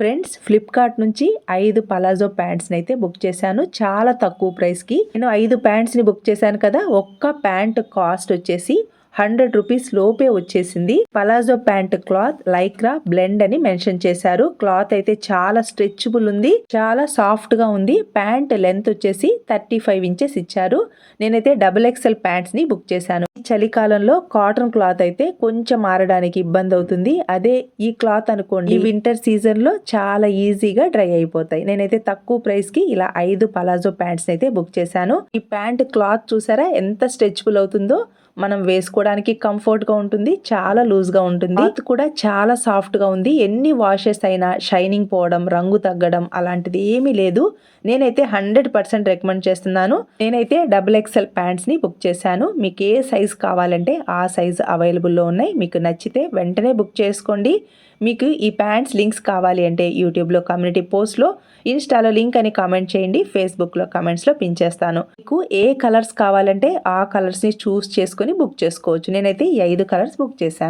Friends Flipkart నుంచి ఐదు palazzo ప్యాంట్స్ని అయితే బుక్ చేశాను. చాలా తక్కువ ప్రైస్కి. నేను ఐదు ప్యాంట్స్ని బుక్ చేశాను కదా ఒక్క ప్యాంట్ కాస్ట్ వచ్చేసి హండ్రెడ్ రూపీస్ లోపే వచ్చేసింది. Palazzo pant cloth lycra blend అని మెన్షన్ చేశారు. క్లాత్ అయితే చాలా స్ట్రెచబుల్ ఉంది చాలా సాఫ్ట్గా ఉంది. ప్యాంట్ లెంత్ వచ్చేసి థర్టీ ఫైవ్ ఇంచెస్ ఇచ్చారు. నేనైతే డబుల్ ఎక్స్ఎల్ ప్యాంట్స్ని బుక్ చేశాను. ఈ చలికాలంలో కాటన్ క్లాత్ అయితే కొంచెం ఆరడానికి ఇబ్బంది అవుతుంది. అదే ఈ క్లాత్ అనుకోండి ఈ వింటర్ సీజన్లో చాలా ఈజీగా డ్రై అయిపోతాయి. నేనైతే తక్కువ ప్రైస్కి ఇలా ఐదు పలాజో ప్యాంట్స్ అయితే బుక్ చేశాను. ఈ ప్యాంట్ క్లాత్ చూసారా ఎంత స్ట్రెచబుల్ అవుతుందో? మనం వేసుకోవడానికి కంఫర్ట్గా ఉంటుంది చాలా లూజ్గా ఉంటుంది. క్లాత్ కూడా చాలా సాఫ్ట్గా ఉంది. ఎన్ని వాషెస్ అయినా షైనింగ్ పోవడం రంగు తగ్గడం అలాంటిది ఏమీ లేదు. నేనైతే హండ్రెడ్ పర్సెంట్ రికమెండ్ చేస్తున్నాను. నేనైతే డబుల్ ఎక్స్ఎల్ ప్యాంట్స్ని బుక్ చేశాను. మీకు ఏ సైజ్ కావాలంటే ఆ సైజ్ అవైలబుల్లో ఉన్నాయి. మీకు నచ్చితే వెంటనే బుక్ చేసుకోండి. మీకు ఈ ప్యాంట్స్ లింక్స్ కావాలి అంటే యూట్యూబ్లో కమ్యూనిటీ పోస్ట్లో ఇన్స్టాలో లింక్ అని కామెంట్ చేయండి. ఫేస్బుక్లో కమెంట్స్లో పిన్ చేస్తాను. మీకు ఏ కలర్స్ కావాలంటే ఆ కలర్స్ని చూస్ చేసుకొని బుక్ చేసుకోవచ్చు. నేనైతే ఈ ఐదు కలర్స్ బుక్ చేశాను.